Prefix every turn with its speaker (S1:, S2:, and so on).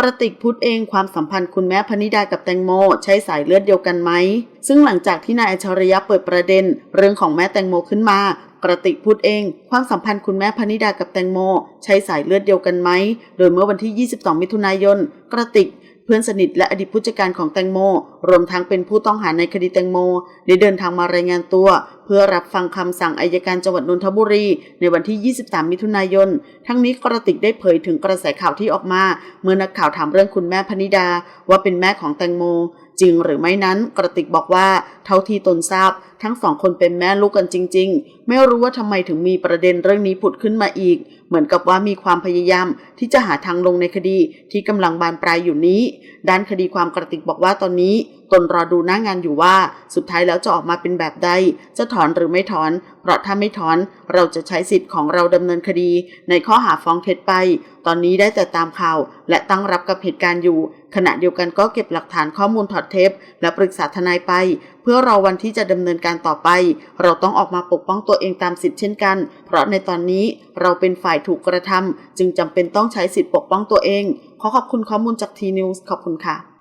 S1: กระติกพูดเองความสัมพันธ์คุณแม่พนิดากับแตงโม ใช้สายเลือดเดียวกันไหม ซึ่งหลังจากที่นายอัจฉริยะเปิดประเด็น เรื่องของแม่แตงโมขึ้นมา กระติกพูดเอง ความสัมพันธ์คุณแม่พนิดากับแตงโม ใช้สายเลือดเดียวกันไหม โดยเมื่อวันที่ 22 มิถุนายน กระติก เพื่อนสนิทและอดีตผู้จัดการของแตงโม รวมทั้งเป็นผู้ต้องหาในคดีแตงโม ได้เดินทางมารายงานตัว เพื่อรับฟังคำสั่งอายการจังหวัดนนทบุรี ในวันที่ 23 มิถุนายน ทั้งนี้กระติกได้เผยถึงกระแสข่าวที่ออกมา เมื่อนักข่าวถามเรื่องคุณแม่พนิดา ว่าเป็นแม่ของแตงโม จริงหรือไม่นั้นกระติกบอกว่าเท่าที่ตนทราบ ทั้งสองคนเป็นแม่ลูกกันจริง ๆ ไม่รู้ว่าทำไมถึงมีประเด็นเรื่องนี้ผุดขึ้นมาอีก เหมือนกับว่ามีความพยายามที่จะหาทางลงในคดีที่กำลังบานปลายอยู่นี้ ด้านคดีความกระติกบอกว่าตอนนี้ ตนรอดูหน้างานอยู่ว่า สุดท้ายแล้วจะออกมาเป็นแบบใด จะถอนหรือไม่ถอน เพราะถ้าไม่ถอนเราจะใช้สิทธิ์ของเราดำเนินคดี ในข้อหาฟ้องเท็จไป ตอนนี้ได้แต่ตามข่าว และตั้งรับกับเหตุการณ์อยู่ ขณะเดียวกันก็เก็บหลักฐานข้อมูลถอดเทป และปรึกษาทนายไป เพื่อรอวันที่จะดำเนินการต่อไป เราต้องออกมาปกป้องตัวเองตามสิทธิ์เช่นกัน เพราะในตอนนี้เราเป็นฝ่ายถูกกระทำจึงจำเป็นต้องใช้สิทธิ์ปกป้องตัวเองขอขอบคุณข้อมูลจากทีนิวส์ขอบคุณค่ะ